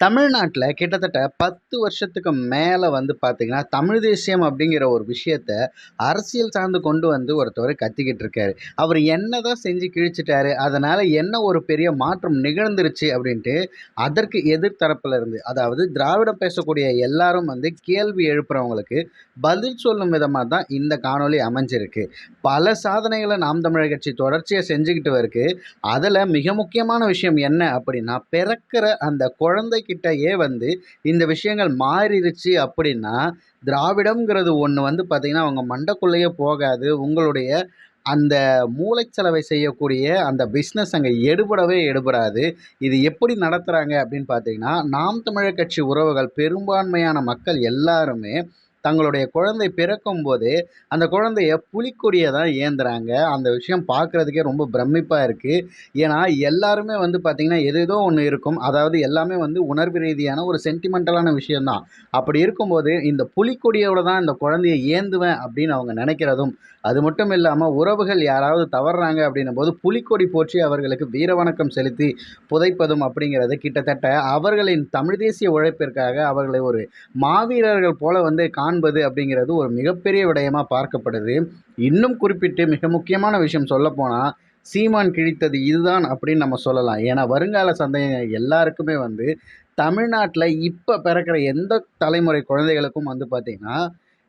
தமிழ்நாட்டில் கிட்டத்தட்ட பத்து வருஷத்துக்கு மேலே வந்து பார்த்தீங்கன்னா தமிழ் தேசியம் அப்படிங்கிற ஒரு விஷயத்த அரசியல் சார்ந்து கொண்டு வந்து ஒருத்தவர் கத்திக்கிட்டு இருக்காரு. அவர் என்ன தான் செஞ்சு கிழிச்சிட்டாரு அதனால் என்ன ஒரு பெரிய மாற்றம் நிகழ்ந்துருச்சு அப்படின்ட்டு அதற்கு எதிர்த்தரப்பில் இருந்து அதாவது திராவிடம் பேசக்கூடிய எல்லாரும் வந்து கேள்வி எழுப்புறவங்களுக்கு பதில் சொல்லும் விதமாக தான் இந்த காணொளி அமைஞ்சிருக்கு. பல சாதனைகளை நாம் தமிழர் கட்சி தொடர்ச்சியாக செஞ்சுக்கிட்டு இருக்கு அதில் மிக முக்கியமான விஷயம் என்ன அப்படின்னா பிறக்கிற அந்த குழந்தை கிட்டேயே வந்து இந்த விஷயங்கள் மாறிடுச்சு அப்படின்னா திராவிடம்ங்கிறது ஒன்று வந்து பார்த்திங்கன்னா அவங்க மண்டக்குள்ளேயே போகாது. உங்களுடைய அந்த மூளைச்சலவை செய்யக்கூடிய அந்த பிஸ்னஸ் அங்கே எடுபடவே எடுபடாது. இது எப்படி நடத்துகிறாங்க அப்படின்னு பார்த்தீங்கன்னா நாம் தமிழர் கட்சி உறவுகள் பெரும்பான்மையான மக்கள் எல்லாருமே தங்களுடைய குழந்தை பிறக்கும்போது அந்த குழந்தைய புலிக்கொடியை தான் ஏந்துறாங்க. அந்த விஷயம் பார்க்குறதுக்கே ரொம்ப பிரமிப்பாக இருக்குது ஏன்னா எல்லாருமே வந்து பார்த்திங்கன்னா எது ஏதோ ஒன்று இருக்கும். அதாவது எல்லாமே வந்து உணர்வு ரீதியான ஒரு சென்டிமெண்டலான விஷயந்தான் அப்படி இருக்கும்போது இந்த புலிக்கொடியோட தான் இந்த குழந்தைய ஏந்துவேன் அப்படின்னு அவங்க நினைக்கிறதும் அது மட்டும் இல்லாமல் உறவுகள் யாராவது தவறுறாங்க அப்படின்னும் போது புலிக்கொடி போற்றி அவர்களுக்கு வீர வணக்கம் செலுத்தி புதைப்பதும் அப்படிங்கிறது கிட்டத்தட்ட அவர்களின் தமிழ் தேசிய உழைப்பிற்காக அவர்களை ஒரு மாவீரர்கள் போல வந்து காண்பது அப்படிங்கிறது ஒரு மிகப்பெரிய விடயமாக பார்க்கப்படுது. இன்னும் குறிப்பிட்டு மிக முக்கியமான விஷயம் சொல்லப்போனால் சீமான் கிழித்தது இதுதான் அப்படின்னு நம்ம சொல்லலாம். ஏன்னா வருங்கால சந்தேகம் எல்லாருக்குமே வந்து தமிழ்நாட்டில் இப்போ பிறக்கிற எந்த தலைமுறை குழந்தைகளுக்கும் வந்து பார்த்திங்கன்னா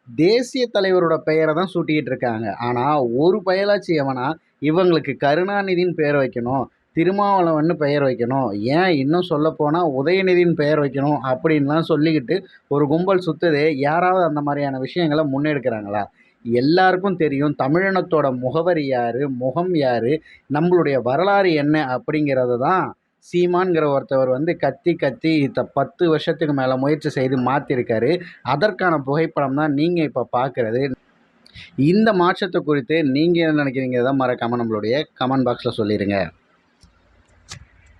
தேசிய தலைவரோட பெயரை தான் சூட்டிக்கிட்டு இருக்காங்க. ஆனால் ஒரு பயலாச்சி எவனா இவங்களுக்கு கருணாநிதின்னு பேர் வைக்கணும் திருமாவளவன் பெயர் வைக்கணும். ஏன் இன்னும் சொல்லப்போனால் உதயநிதின்னு பெயர் வைக்கணும் அப்படின்லாம் சொல்லிக்கிட்டு ஒரு கும்பல் சுற்றுதே யாராவது அந்த மாதிரியான விஷயங்களை முன்னெடுக்கிறாங்களா? எல்லாருக்கும் தெரியும் தமிழினத்தோட முகவரி யார் முகம் யார் நம்மளுடைய வரலாறு என்ன அப்படிங்கிறத தான் சீமான்கிற ஒருத்தவர் வந்து கத்தி கத்தி இத்த பத்து வருஷத்துக்கு மேலே முயற்சி செய்து மாற்றிருக்காரு அதற்கான புகைப்படம் தான் நீங்கள் இப்போ பார்க்குறது இந்த மாற்றத்தை குறித்து நீங்கள் என்ன நினைக்கிறீங்க தான் மறக்காமல் நம்மளுடைய கமெண்ட் பாக்ஸில் சொல்லிடுங்க